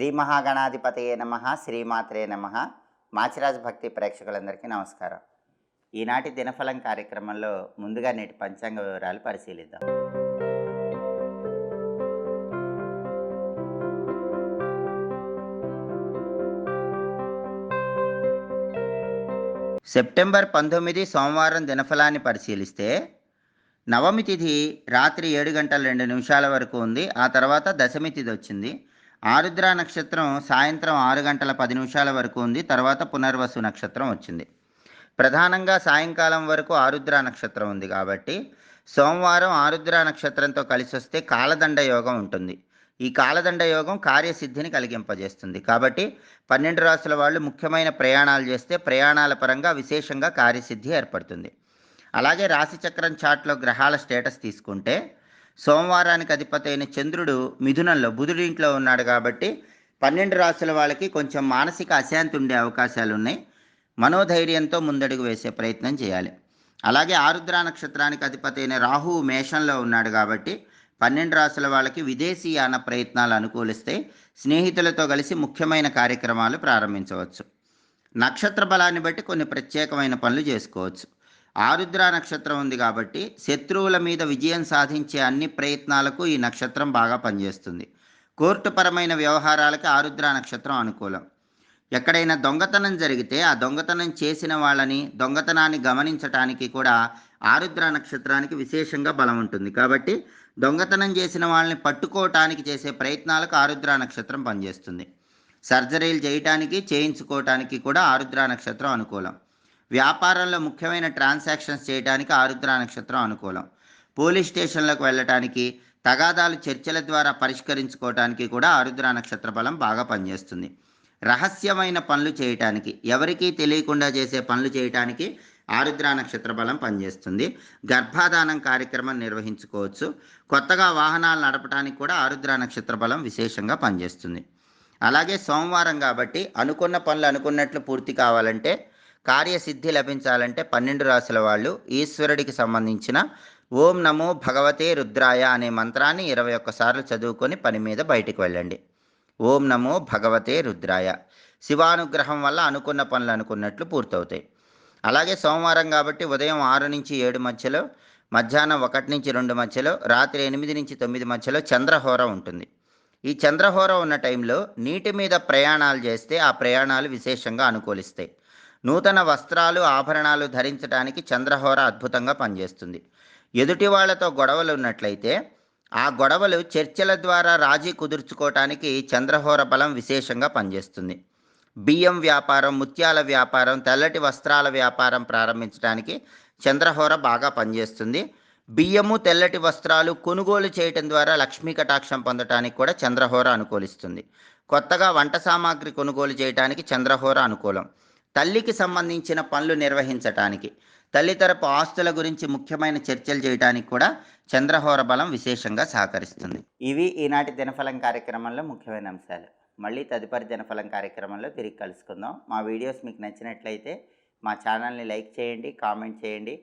శ్రీ మహాగణాధిపతయే నమ శ్రీమాత్రే నమ. మాచిరాజ్ భక్తి ప్రేక్షకులందరికీ నమస్కారం. ఈనాటి దినఫలం కార్యక్రమంలో ముందుగా నేటి పంచాంగ వివరాలు పరిశీలిద్దాం. సెప్టెంబర్ పంతొమ్మిది సోమవారం దినఫలాన్ని పరిశీలిస్తే నవమి తిథి రాత్రి ఏడు గంటల రెండు నిమిషాల వరకు ఉంది. ఆ తర్వాత దశమి తిథి వచ్చింది. ఆరుద్ర నక్షత్రం సాయంత్రం ఆరు గంటల పది నిమిషాల వరకు ఉంది. తర్వాత పునర్వసు నక్షత్రం వచ్చింది. ప్రధానంగా సాయంకాలం వరకు ఆరుద్ర నక్షత్రం ఉంది కాబట్టి సోమవారం ఆరుద్ర నక్షత్రంతో కలిసి వస్తే కాలదండ యోగం ఉంటుంది. ఈ కాలదండ యోగం కార్యసిద్ధిని కలిగింపజేస్తుంది. కాబట్టి పన్నెండు రాసుల వాళ్ళు ముఖ్యమైన ప్రయాణాలు చేస్తే ప్రయాణాల పరంగా విశేషంగా కార్యసిద్ధి ఏర్పడుతుంది. అలాగే రాశిచక్రం చాట్లో గ్రహాల స్టేటస్ తీసుకుంటే సోమవారానికి అధిపతి అయిన చంద్రుడు మిథునంలో బుధుడి ఇంట్లో ఉన్నాడు కాబట్టి పన్నెండు రాసుల వాళ్ళకి కొంచెం మానసిక అశాంతి ఉండే అవకాశాలు ఉన్నాయి. మనోధైర్యంతో ముందడుగు వేసే ప్రయత్నం చేయాలి. అలాగే ఆరుద్ర నక్షత్రానికి అధిపతి అయిన రాహు మేషంలో ఉన్నాడు కాబట్టి పన్నెండు రాసుల వాళ్ళకి విదేశీయాన ప్రయత్నాలు అనుకూలిస్తే స్నేహితులతో కలిసి ముఖ్యమైన కార్యక్రమాలు ప్రారంభించవచ్చు. నక్షత్ర బలాన్ని బట్టి కొన్ని ప్రత్యేకమైన పనులు చేసుకోవచ్చు. ఆరుద్ర నక్షత్రం ఉంది కాబట్టి శత్రువుల మీద విజయం సాధించే అన్ని ప్రయత్నాలకు ఈ నక్షత్రం బాగా పనిచేస్తుంది. కోర్టుపరమైన వ్యవహారాలకి ఆరుద్ర నక్షత్రం అనుకూలం. ఎక్కడైనా దొంగతనం జరిగితే ఆ దొంగతనం చేసిన వాళ్ళని దొంగతనాన్ని గమనించటానికి కూడా ఆరుద్ర నక్షత్రానికి విశేషంగా బలం ఉంటుంది. కాబట్టి దొంగతనం చేసిన వాళ్ళని పట్టుకోవటానికి చేసే ప్రయత్నాలకు ఆరుద్ర నక్షత్రం పనిచేస్తుంది. సర్జరీలు చేయటానికి చేయించుకోవటానికి కూడా ఆరుద్ర నక్షత్రం అనుకూలం. వ్యాపారంలో ముఖ్యమైన ట్రాన్సాక్షన్స్ చేయడానికి ఆరుద్ర నక్షత్రం అనుకూలం. పోలీస్ స్టేషన్లకు వెళ్ళటానికి తగాదాలు చర్చల ద్వారా పరిష్కరించుకోవటానికి కూడా ఆరుద్ర నక్షత్ర బలం బాగా పనిచేస్తుంది. రహస్యమైన పనులు చేయటానికి ఎవరికీ తెలియకుండా చేసే పనులు చేయటానికి ఆరుద్ర నక్షత్ర బలం పనిచేస్తుంది. గర్భాధానం కార్యక్రమం నిర్వహించుకోవచ్చు. కొత్తగా వాహనాలు నడపడానికి కూడా ఆరుద్ర నక్షత్ర బలం విశేషంగా పనిచేస్తుంది. అలాగే సోమవారం కాబట్టి అనుకున్న పనులు అనుకున్నట్లు పూర్తి కావాలంటే కార్యసిద్ధి లభించాలంటే పన్నెండు రాసుల వాళ్ళు ఈశ్వరుడికి సంబంధించిన ఓం నమో భగవతే రుద్రాయ అనే మంత్రాన్ని ఇరవై ఒక్కసార్లు చదువుకొని పని మీద బయటికి వెళ్ళండి. ఓం నమో భగవతే రుద్రాయ. శివానుగ్రహం వల్ల అనుకున్న పనులు అనుకున్నట్లు పూర్తవుతాయి. అలాగే సోమవారం కాబట్టి ఉదయం ఆరు నుంచి ఏడు మధ్యలో మధ్యాహ్నం ఒకటి నుంచి రెండు మధ్యలో రాత్రి ఎనిమిది నుంచి తొమ్మిది మధ్యలో చంద్రహోర ఉంటుంది. ఈ చంద్రహోర ఉన్న టైంలో నీటి మీద ప్రయాణాలు చేస్తే ఆ ప్రయాణాలు విశేషంగా అనుకూలిస్తాయి. నూతన వస్త్రాలు ఆభరణాలు ధరించడానికి చంద్రహోర అద్భుతంగా పనిచేస్తుంది. ఎదుటి వాళ్ళతో గొడవలు ఉన్నట్లయితే ఆ గొడవలు చర్చల ద్వారా రాజీ కుదుర్చుకోవటానికి చంద్రహోర బలం విశేషంగా పనిచేస్తుంది. బియ్యం వ్యాపారం ముత్యాల వ్యాపారం తెల్లటి వస్త్రాల వ్యాపారం ప్రారంభించడానికి చంద్రహోర బాగా పనిచేస్తుంది. బియ్యము తెల్లటి వస్త్రాలు కొనుగోలు చేయటం ద్వారా లక్ష్మీ కటాక్షం పొందటానికి కూడా చంద్రహోర అనుకూలిస్తుంది. కొత్తగా వంట సామాగ్రి కొనుగోలు చేయడానికి చంద్రహోర అనుకూలం. తల్లికి సంబంధించిన పనులు నిర్వహించటానికి తల్లి తరపు ఆస్తుల గురించి ముఖ్యమైన చర్చలు చేయడానికి కూడా చంద్రహోర బలం విశేషంగా సహకరిస్తుంది. ఇవి ఈనాటి దినఫలం కార్యక్రమంలో ముఖ్యమైన అంశాలు. మళ్ళీ తదుపరి దినఫలం కార్యక్రమంలో తిరిగి కలుసుకుందాం. మా వీడియోస్ మీకు నచ్చినట్లయితే మా ఛానల్ని లైక్ చేయండి కామెంట్ చేయండి.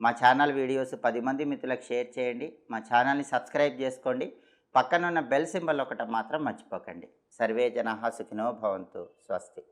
మా ఛానల్ వీడియోస్ పది మంది మిత్రులకు షేర్ చేయండి. మా ఛానల్ని సబ్స్క్రైబ్ చేసుకోండి. పక్కనున్న బెల్ సింబల్ ఒకటి మాత్రం మర్చిపోకండి. సర్వే జనహా సుఖినో భవంతు. స్వస్తి.